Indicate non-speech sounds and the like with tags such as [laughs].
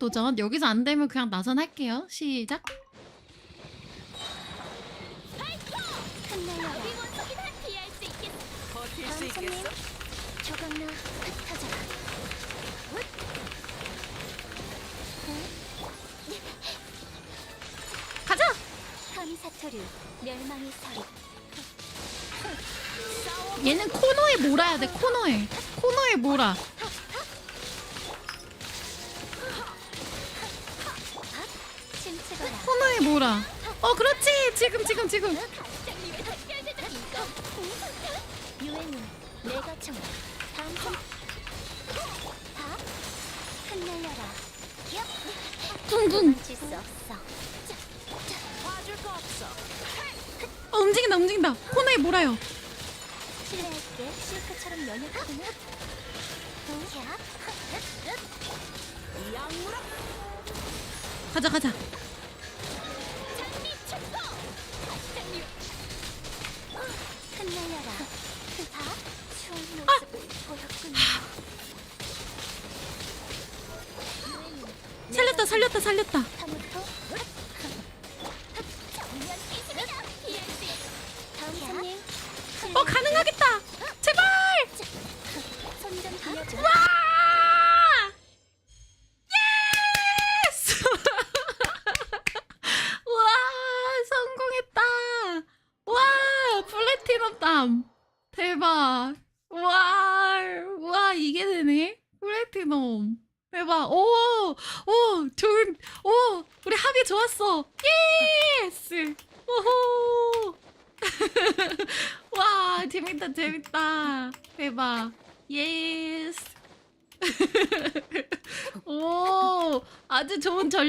도전. 여기서 안 되면 그냥 나선 할게요. 시작. 가자. 얘는 코너에 몰아야 돼. 코너에. 코너에 몰아. 코너에 몰아. 어, 그렇지. 지금 지금 지금. 둥둥. 어, 움직인다 움직인다. 코너에 양무라 가자 가자. 살렸다 살렸다 살렸다. 어 가능하겠다. 제발. 와! 예스! [laughs] 와, 성공했다. 와, 플래티넘 땀. 대박. 와, 와, 이게 되네. 플래티넘. 대박. 오, 오, 둘, 오, 우리 합이 좋았어. 예스! 오호! [laughs] 와, 재밌다, 재밌다. 대박. 예스. [laughs] 오, 아주 좋은 전